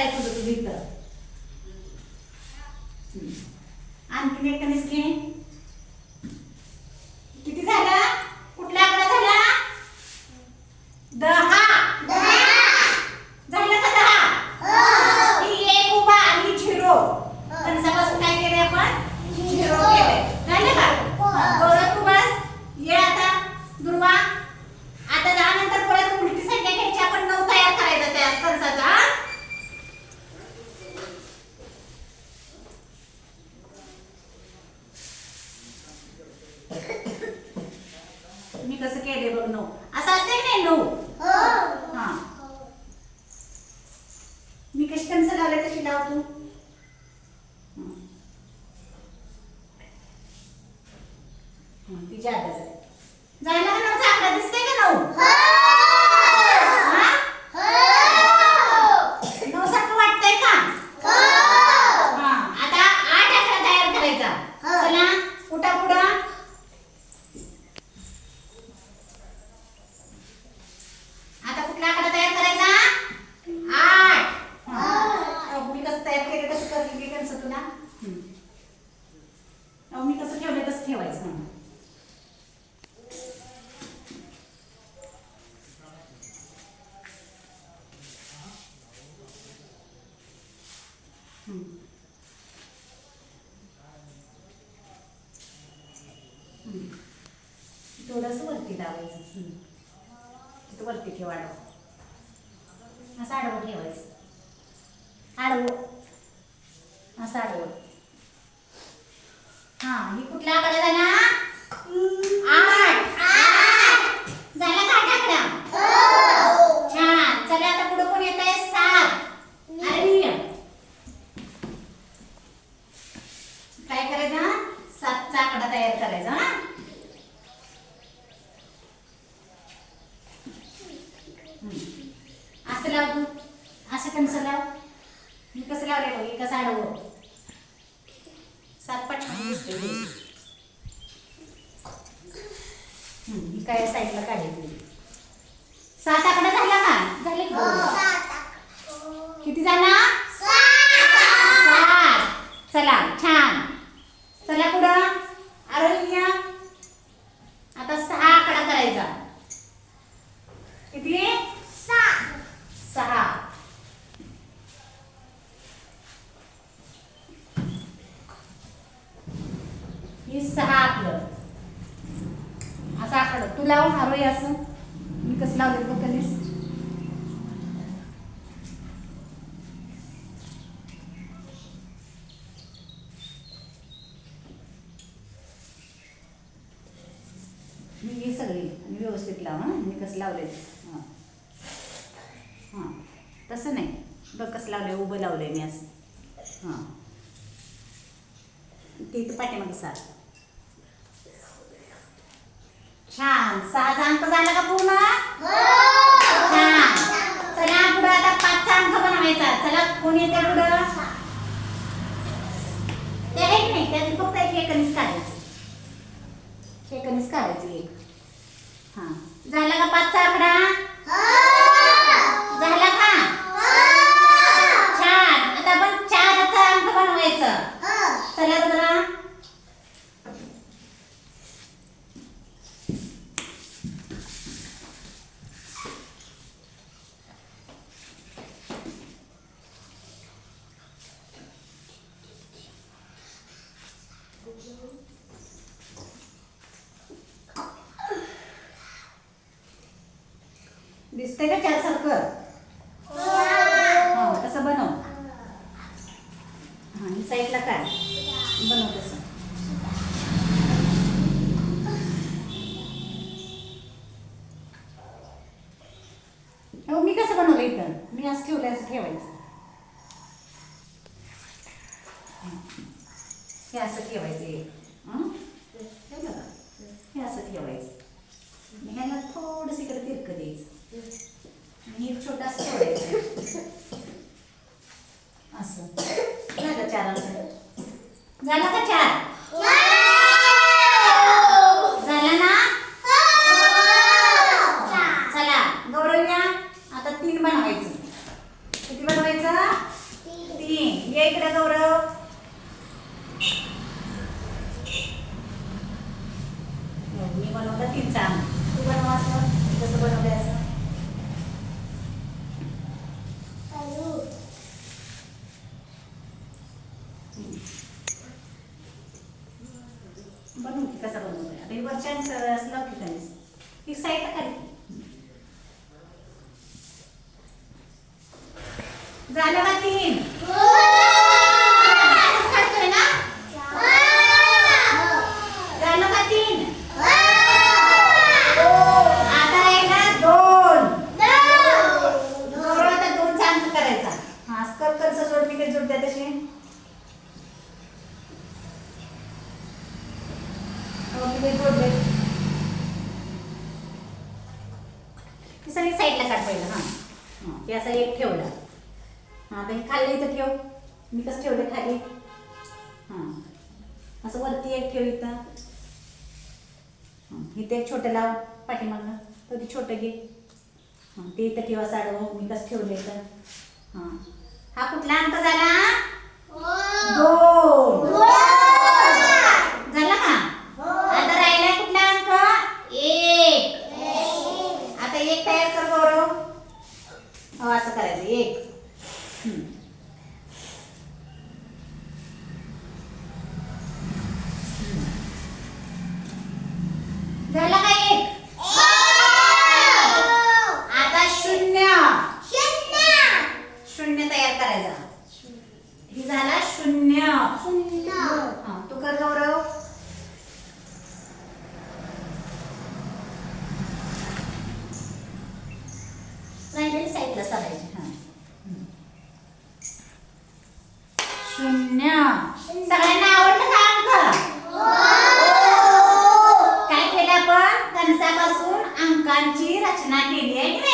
टाकून तुम्ही तर आणखीन एकानेच घे. थोडंसं वरती लावायचं. तिथं वरती ठेवा आडवं असं आडवं ठेवायचं. आडवं. असं आडवं. हां ही कुठल्या आकडे झाला Time. व्यवस्थित लाव हां? मी कसं लावले हां. हां. तसं नाही. बघ कसं लावलं उभं लावलं आहे मी असं. हां. ते तर पाठीमागे सार. छान. सहा अंक झाला का पूर्ण? हो. छान. चला पुढं आता सहा अंक बनवायचा. चला कोण येते पुढं? ते एक नाही? त्यात फक्त एक एकानेच काढायचं. एकानेच काढायचं एक. झाला का पाचचा आकडा? ¿Está cachado? मी बनवलं तीन चार तू बनवा कसं बनवलं असं. बनवते कसं बनवतोय? आता हे वरच्या लाव पाठीमागं? तर ते छोटं घे. हां ते इथं ठेवा साडवं मी कसं ठेवलं इथं. हां. हा कुठला अंक झाला? दोन. झाला का? आता राहिला कुठला अंक? एक. आता एक तयार कर गौरव. हो असं करायचं एक. झाला का? રચનાથી ભેટવે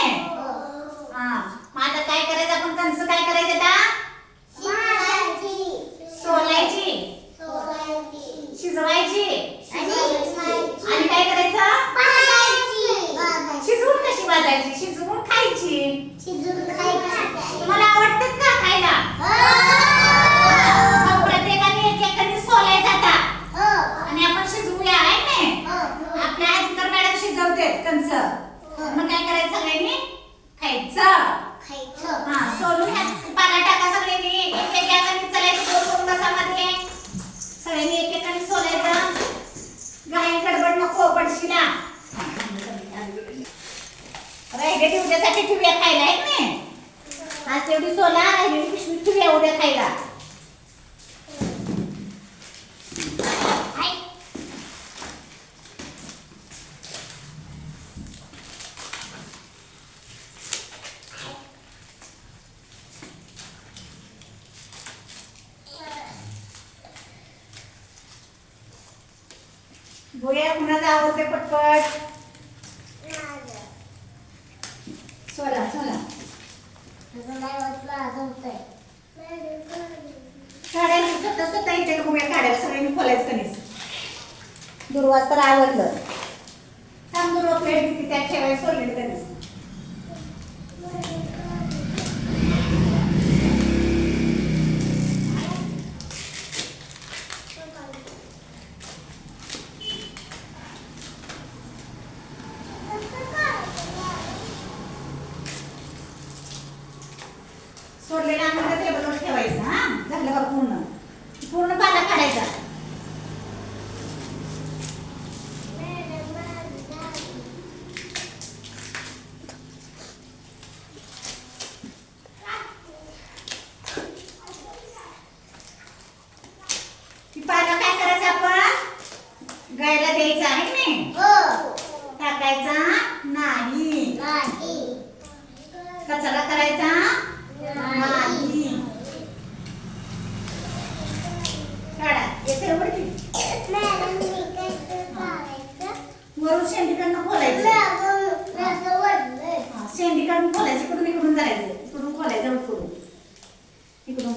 खुशीला उद्यासाठी ठेवूया खायला आहे ना आज तेवढी सोला राहिलेली पिशवी उद्या खायला भुया कुणाला आवडते पटपट? सोला सोला. काढायला तसं नाही ते बघूया काढायला सगळ्यांनी खोलायचं नाही? दुर्वास तर आवडलं.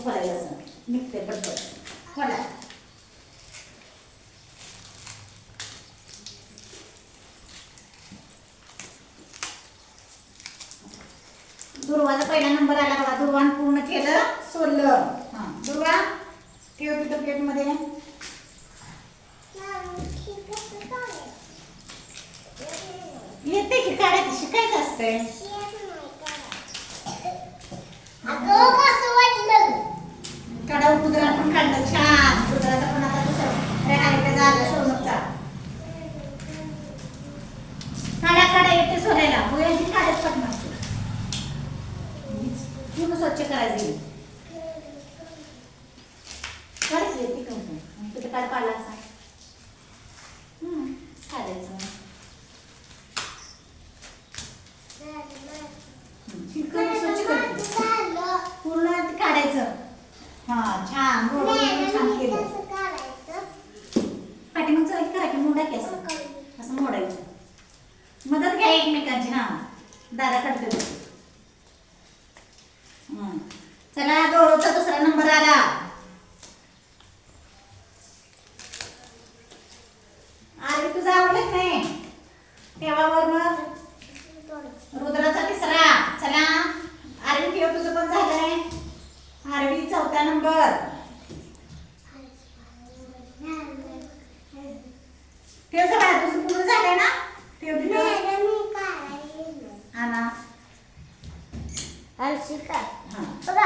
खोलायला असं दुर्वाचा पहिला नंबर आला बघा. दुर्वान पूर्ण केलं सोडलं. दुर्वा ठेव तिथं येते की काढायचं? शिकायचं असतंय. मोडायचं असं. मोडायचं. मदत घ्या एकमेकांची ना दादा करते झाडापासून पूर्ण झालं ना? ठेवली हा ना. बघा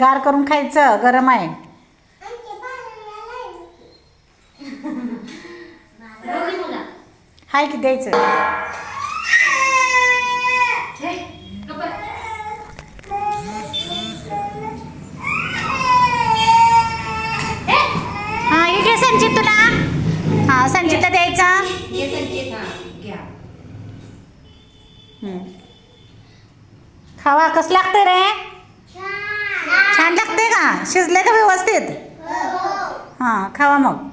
गार करून खायचं गरम आहे. हाय की द्यायचं? हा तुला. हा द्यायचा. खावा कसं लागतं रे? छान लागते का? शिजले का व्यवस्थित? हां खावा मग.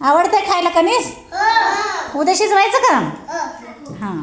आवडते खायला कनीस हो, हो. उद्या शिजवायचं का? हो. हां.